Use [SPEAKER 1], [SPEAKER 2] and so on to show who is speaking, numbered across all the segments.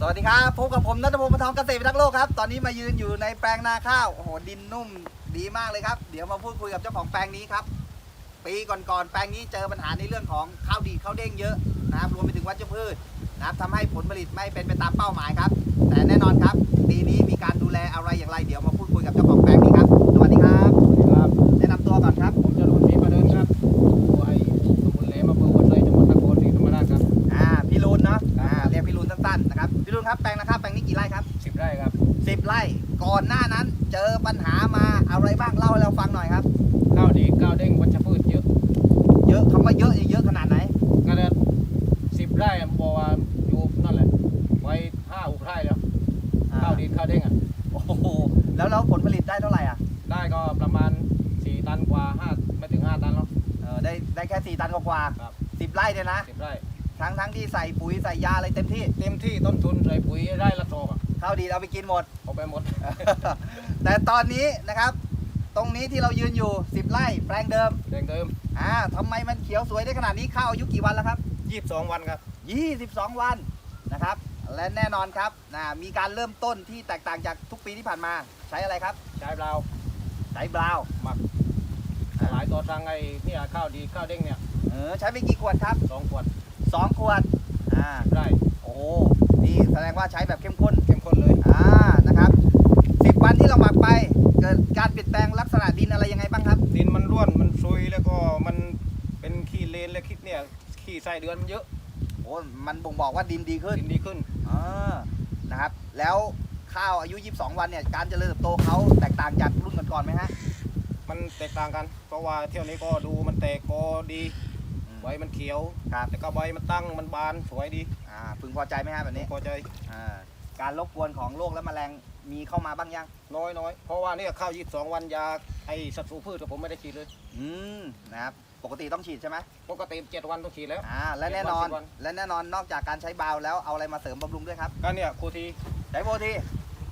[SPEAKER 1] สวัสดีครับพบกับผมนัทพงศ์ปทองเกษตรพิทักษ์โลกครับ ตอนนี้มายืนอยู่ในแปลงนาข้าว โอ้โห ดินนุ่มดีมากเลยครับ เดี๋ยวมาพูดคุยกับเจ้าของแปลงนี้ครับ ปีก่อนๆ แปลงนี้เจอปัญหาในเรื่องของข้าวดีข้าวเด้งเยอะนะครับ รวมไปถึงวัชพืชนะครับทำให้ผลผลิตไม่เป็นไปตามเป้าหมายครับ แต่แน่นอนครับ ปีนี้มีการดูแลอะไรอย่างไร เดี๋ยวมาพูดคุยกับเจ้าของแปลงนี้ ครับพี่รุนครับแปลงนาข้าวแปลงนี้กี่ไร่ครับ
[SPEAKER 2] สิบไร่ครับ
[SPEAKER 1] สิบไร่ก่อนหน้านั้น เจอปัญหามาอะไรบ้างเล่าให้เราฟังหน่อยครับ
[SPEAKER 2] ข้าวดีข้าวเด้งวัชพืชเยอะ
[SPEAKER 1] เยอะคำว่าเยอะนี่เยอะขนาดไหน
[SPEAKER 2] ก็เลยสิบไร่บอกว่าอยู่นั่นแหละไว้ห้าหกไร่แล้วข้าวดีข้าวเด้งอะ
[SPEAKER 1] โอ้โหแล้วแล้วผลผลิตได้เท่าไหร่อะ
[SPEAKER 2] ได้ก็ประมาณสี่ตันกว่าห้าไม่ถึงห้าตันหรอก
[SPEAKER 1] เออได้ได้แค่สี่ตันกว่า
[SPEAKER 2] ครับ
[SPEAKER 1] สิบไร่เนี่ยนะ
[SPEAKER 2] สิบไร่
[SPEAKER 1] ทั้งทั้งที่ใส่ปุ๋ยใส่ยาอะไรเต็มที่
[SPEAKER 2] เต็มที่ต้นทุนใส่ปุ๋ยไร่ละซองอะ
[SPEAKER 1] ข้าวดีเอาไปกินหมด
[SPEAKER 2] เอาไปหมด
[SPEAKER 1] แต่ตอนนี้นะครับ ตรงนี้ที่เรายืนอยู่ 10ไร่แปลงเดิม
[SPEAKER 2] เดิมเดิม
[SPEAKER 1] อ่าทำไมมันเขียวสวยได้ขนาดนี้ข้าวอายุกี่วันแล้วครับ
[SPEAKER 2] ยี่สิบสองวันครับ
[SPEAKER 1] 22 วันนะครับ และแน่นอนครับนะมีการเริ่มต้นที่แตกต่างจากทุกปีที่ผ่านมาใช้อะไรครับ
[SPEAKER 2] ใช้เปล่า
[SPEAKER 1] ใช้บราวน์
[SPEAKER 2] หมักหลายต่อทางไอ้เนี่ยข้าวดีข้าวเด้งเนี่ย
[SPEAKER 1] เออใช้ไปกี่ขวดครับ
[SPEAKER 2] สองขวด
[SPEAKER 1] 2ขวดอ่า
[SPEAKER 2] ไร่
[SPEAKER 1] โอ้นี่แสดงว่าใช้แบบเข้มข้น
[SPEAKER 2] เข้มข้นเลย
[SPEAKER 1] อ่านะครับ10วันที่เราหมักไป เกิดการเปลี่ยนแปลงลักษณะดินอะไรยังไงบ้างครับ
[SPEAKER 2] ดินมันร่วนมันซุยแล้วก็มันเป็นขี้เลนและขี้เนี่ยขี้ไส้เดือนมันเยอะ
[SPEAKER 1] โอ้มันบ่งบอกว่าดินดีขึ้น
[SPEAKER 2] ดินดีขึ้น
[SPEAKER 1] อ่านะครับ แล้วข้าวอายุ 22 วันเนี่ยการเจริญเติบโตเขาแตกต่างจากรุ่นก่อนๆไหมฮะ
[SPEAKER 2] มันแตกต่างกัน เพราะว่าเที่ยวนี้ก็ดูมันแตกกอ ดีใบมันเขียว
[SPEAKER 1] ครับ
[SPEAKER 2] แล้วก็ใบมันตั้งมันบานสวยดี
[SPEAKER 1] อ่าพึงพอใจไหมฮะแบบนี้
[SPEAKER 2] พอใจ
[SPEAKER 1] อ่าการรบกวนของโรคและแมลงมีเข้ามาบ้างยัง
[SPEAKER 2] น้อยน้อยเพราะว่าเนี่ยข้าวยีสองวันยาไอศัตรูพืชกับผมไม่ได้ฉีดเลย
[SPEAKER 1] อืมนะครับปกติต้องฉีดใช่ไหม
[SPEAKER 2] ปกติเจ็ดวันต้องฉีดแล้ว
[SPEAKER 1] อ่าและแน่นอน
[SPEAKER 2] สิบวัน
[SPEAKER 1] และแน่นอนนอกจากการใช้บาวแล้วเอาอะไรมาเสริมบำรุงด้วยครับ
[SPEAKER 2] ก็เนี่ยครูที
[SPEAKER 1] ใช้โฟที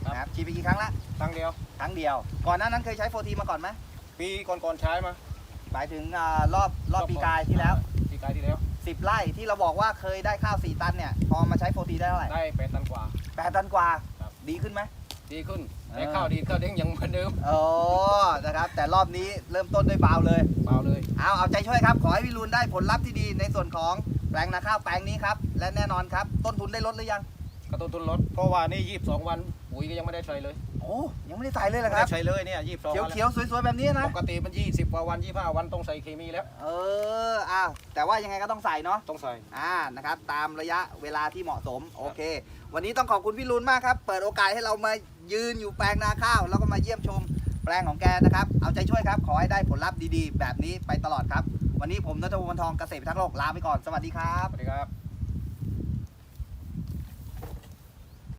[SPEAKER 2] ครับ
[SPEAKER 1] นะครับฉีดไปกี่ครั้งละ
[SPEAKER 2] ครั้งเดียว
[SPEAKER 1] ครั้งเดียว ก่อนหน้านั้นเคยใช้โฟทีมาก่อนไหม
[SPEAKER 2] ปีก่อนๆใช้มา
[SPEAKER 1] หมายถึงอ่ารอบรอบปีกายที่แล้ว
[SPEAKER 2] ปีกายที่แล้ว
[SPEAKER 1] 10ไร่ที่เราบอกว่าเคยได้ข้าว4ตันเนี่ย พอมาใช้โฟทีได้เท่าไหร่
[SPEAKER 2] ได้แปดตันกว่า
[SPEAKER 1] แปดตันกว่า
[SPEAKER 2] ครับ
[SPEAKER 1] ดีขึ้นไหม
[SPEAKER 2] ดีขึ้น
[SPEAKER 1] อ่า
[SPEAKER 2] แต่ข้าวดีข้าวเด้งยังเหมือนเดิม
[SPEAKER 1] โอ้นะครับ แต่รอบนี้เริ่มต้นด้วยบาวเลย
[SPEAKER 2] เปล่าเลย
[SPEAKER 1] เอาเอาใจช่วยครับ ขอให้พี่รุนได้ผลลัพธ์ที่ดีในส่วนของแปลงนาข้าวแปลงนี้ครับ และแน่นอนครับ ต้นทุนได้ลดหรือยัง
[SPEAKER 2] กระตุ้นทุนลดเพราะว่านี่ยี่สิบสองวันปุ๋ยก็ยังไม่ได้ใส่เลย
[SPEAKER 1] โอ้ยังไม่ได้ใส่เลยเหรอ
[SPEAKER 2] ไม่
[SPEAKER 1] ครั
[SPEAKER 2] ได้
[SPEAKER 1] บ
[SPEAKER 2] ใส่เลยเนี่ยยี่สิบสอง
[SPEAKER 1] เขียว
[SPEAKER 2] วัน
[SPEAKER 1] เขียวๆสวยๆแบบนี้นะ
[SPEAKER 2] ปกติมันยี่สิบกว่าวันยี่ห้าวันต้องใส่เคมีแล้ว
[SPEAKER 1] เอออ้าวแต่ว่ายังไงก็ต้องใส่เนาะ
[SPEAKER 2] ต้องใส่
[SPEAKER 1] อ่า นะครับ ตามระยะเวลาที่เหมาะสม โอเค วันนี้ต้องขอบคุณพี่รุนมากครับ เปิดโอกาสให้เรามายืนอยู่แปลงนาข้าว แล้วก็มาเยี่ยมชมแปลงของแกนะครับ เอาใจช่วยครับ ขอให้ได้ผลลัพธ์ดีๆ แบบนี้ไปตลอดครับ วันนี้ผมนัทพงศ์วรรณทองเกษตรพิทักษ์โลกลาไปก่อน สวัสดีครับ
[SPEAKER 2] สวัสดีครับ